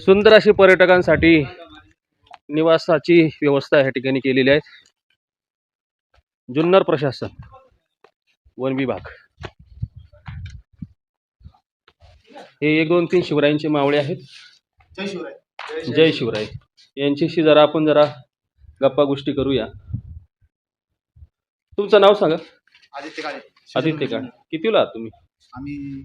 सुंदर अशी पर्यटकांसाठी निवासाची व्यवस्था या ठिकाणी केलेली आहे. जुन्नर प्रशासन वन विभाग. हे एक दोन तीन शिवरायांचे मावळे आहेत. जय शिवराय. जय शिवराय. यांच्याशी जरा आपण जरा गप्पा गोष्टी करूया. तुमचं नाव सांगा. आदित्य काळे. आदित्य का कितीला आहात तुम्ही? आम्ही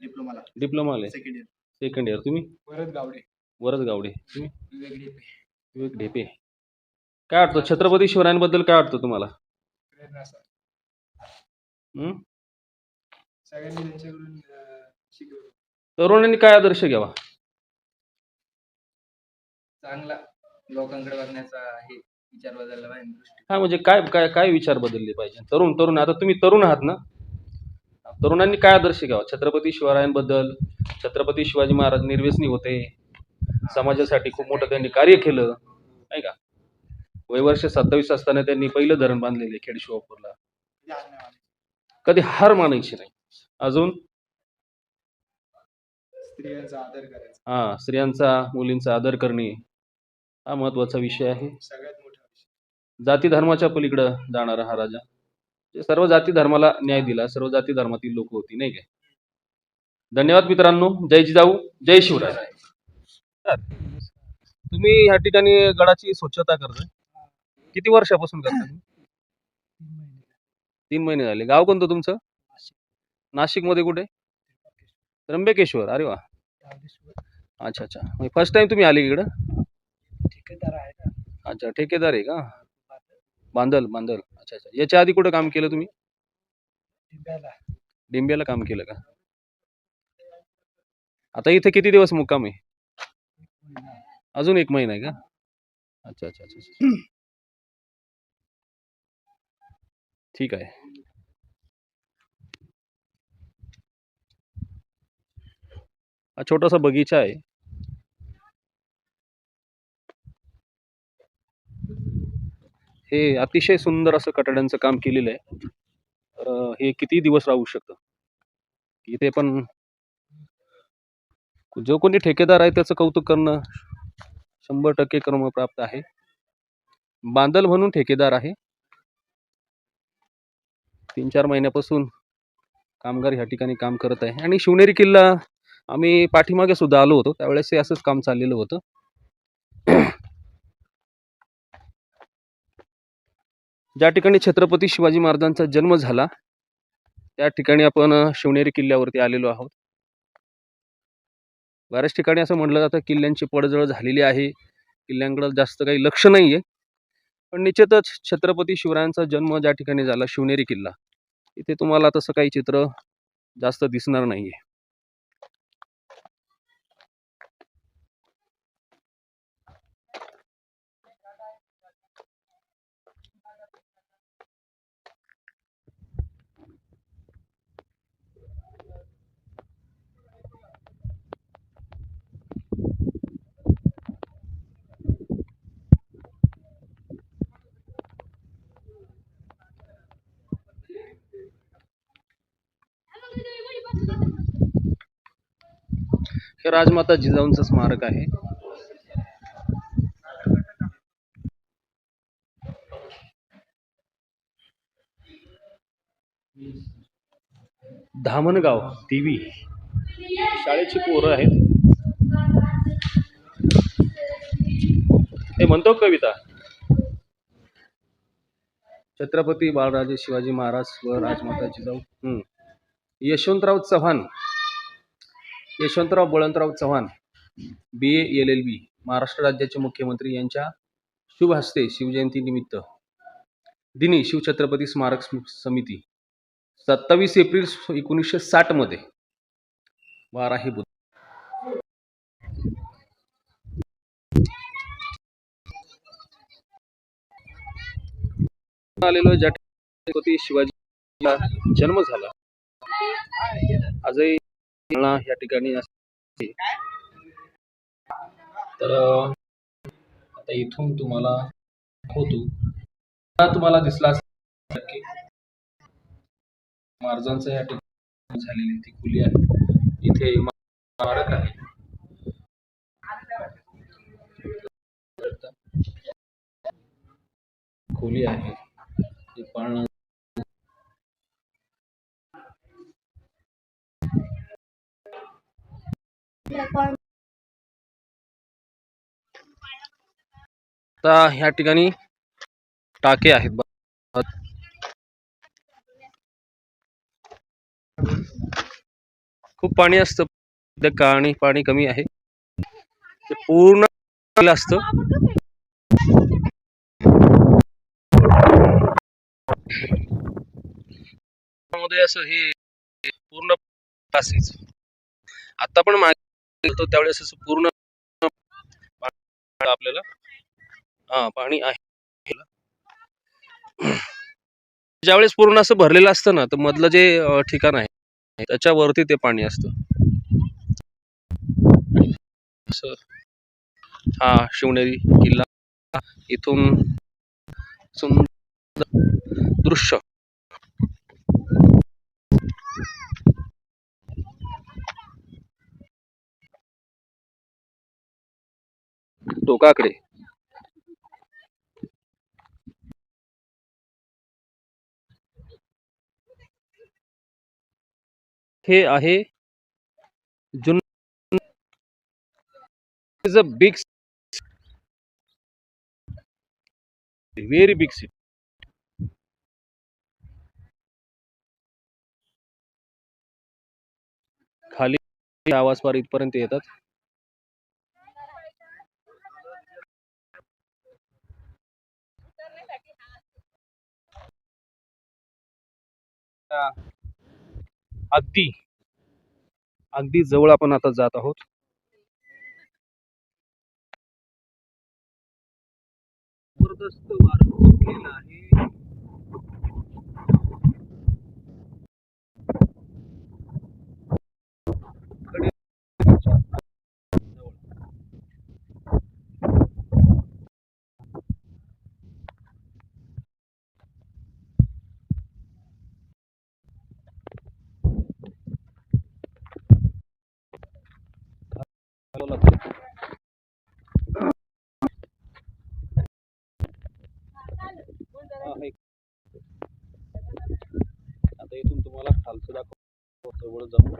डिप्लोमाला. डिप्लोमा आले सेकंड इयर सेकंड इयर तुम्ही? वरद गावडे. वरद गावडे. तुम्ही? वेगळी विवेक ढेपे काय वाटतं? छत्रपती शिवरायांबद्दल काय वाटतं तुम्हाला? प्रेरणा सर. हं? सगळ्यांनी त्यांच्याकडून शिकवलं. तरुणांनी काय आदर्श घ्यावा? चांगला लोकांकडे बघण्याचा हे विचार बदलला पाहिजे. काय म्हणजे काय काय काय विचार बदलले पाहिजे? तरुण तरुण. आता तुम्ही तरुण आहात ना? तरुणांनी काय आदर्श घ्यावा? छत्रपती शिवरायांबद्दल छत्रपती शिवाजी महाराज निर्व्यसनी होते. समाजासाठी खूप मोठं त्यांनी कार्य केलं. नाही का? वयवर्ष सत्तावीस असताना त्यांनी पहिलं धरण बांधलेले खेड शिवापूरला. कधी हार मानायची नाही. अजून? स्त्रियांचा आदर करायचा. हा स्त्रियांचा मुलींचा आदर करणे. हा महत्त्वाचा विषय आहे. सगळ्यात मोठा विषय. जाती धर्माच्या पलीकडं जाणारा हा राजा. सर्व जाती धर्माला न्याय दिला सर्व जाती धर्मातील लोक होती नाही काय धन्यवाद मित्रांनो. जय जिजाऊ जय शिवराय. तुम्ही ह्या ठिकाणी गडाची स्वच्छता करताय. किती वर्षापासून करता तुम्ही? तीन महिने. झाले. गाव कोणतं तुमचं? नाशिक. मध्ये कुठे? त्र्यंबकेश्वर. अरे वा. अच्छा अच्छा. फर्स्ट टाइम तुम्ही आले इकडं? ठेकेदार आहे ना अच्छा ठेकेदार आहे का? बांदल बांदल अच्छा अच्छा. याच्या आधी कुठं काम केलं तुम्ही? डिंब्याला काम केलं का? आता इथे किती दिवस मुक्काम आहे? अजून एक महिना आहे का? अच्छा अच्छा अच्छा अच्छा. ठीक आहे. हा छोटासा बगीचा आहे. हे अतिशय सुंदर असं कटाड्यांचं काम केलेलं आहे. तर हे किती दिवस राहू शकतं. इथे पण जो कोणी ठेकेदार आहे त्याचं कौतुक करणं शंभर टक्के क्रमप्राप्त आहे. बांदल म्हणून ठेकेदार आहे. तीन चार महिन्यापासून कामगार ह्या ठिकाणी काम करत आहे. आणि शिवनेरी किल्ला आम्ही पाठीमागे सुद्धा आलो होतो. त्यावेळेस हे असंच काम चाललेलं होतं. ज्या ठिकाणी छत्रपती शिवाजी महाराजांचा जन्म झाला त्या ठिकाणी आपण शिवनेरी किल्ल्यावरती आलेलो आहोत. बऱ्याच ठिकाणी असं म्हटलं जातं किल्ल्यांची पडझड झालेली आहे. किल्ल्यांकडे जास्त काही लक्ष नाही आहे पण निश्चितच छत्रपती शिवरायांचा जन्म ज्या ठिकाणी झाला शिवनेरी किल्ला इथे तुम्हाला तसं काही चित्र जास्त दिसणार नाही आहे हे राजमाता जिजाऊंचं स्मारक आहे. धामणगाव देवी शाळेची पोरं आहेत. हे म्हणतो कविता? छत्रपती बाळराजे शिवाजी महाराज व राजमाता जिजाऊ. हम्म. Yashwantrao Chavan. Yashwantrao Balwantrao Chavan B A L L B Maharashtra राज्याचे मुख्यमंत्री यांच्या शुभ हस्ते शिवजयंतीनिमित्त दिनी शिवछत्रपती स्मारक समिती सत्तावीस एप्रिल एकोणीसशे साठमध्ये बाराही हे आलेलो ज्या छत्रपती जन्म झाला. आजही मला या ठिकाणी तर आता इथून तुम्हाला होतो तुम्हाला दिसला की मार्जांचं या ठिकाणी झालेली ती खुली आहे इथे मारक आहे खोली आहे पाळणा आता ह्या ठिकाणी टाके आहेत खूप पाणी असतं. सध्या काळणी पाणी कमी आहे. ते पूर्ण असतं. असं हे पूर्ण असेच आता पण मागे त्यावेळेस असं पूर्ण आपल्याला हा पाणी आहे. ज्यावेळेस पूर्ण असं भरलेलं असतं ना तर मधलं जे ठिकाण आहे त्याच्यावरती ते पाणी असतं. असं. हा शिवनेरी किल्ला. इथून सुंदर दृश्य. टोकाकडे हे आहे. जुन is a big very big city खाली आवाज फार इथपर्यंत येतात. अगदी. अगदी जवळ आपण आता जात आहोत. जबरदस्त वारं सुटलेलं आहे कडे- आहे. आता इथून तुम्हाला खालचं दाखव जवळ जाऊन.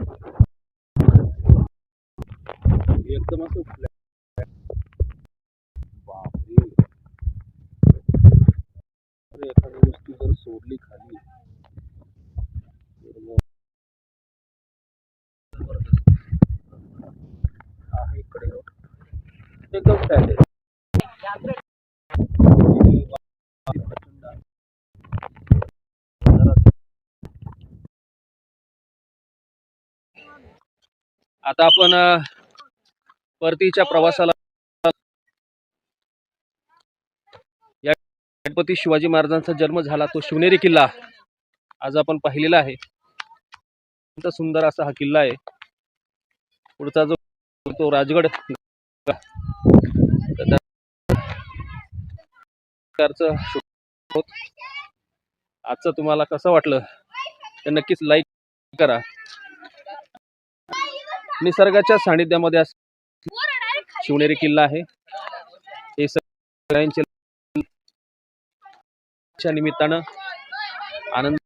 एकदम असं बापरे. एखादी वस्तू जर सोडली खाली आहे एकदम फॅट आता आपण परतीच्या प्रवासाला या छत्रपती शिवाजी महाराजांचा जन्म झाला तो शिवनेरी किल्ला आज आपण पाहिलेला आहे. अत्यंत सुंदर असा हा किल्ला आहे. पुढचा जो तो राजगड आजचं तुम्हाला कसं वाटलं ते नक्कीच लाईक करा. निसर्गाच्या सानिध्यामध्ये शिवनेरी किल्ला आहे. हे सगळ्यांच्या निमित्तानं आनंद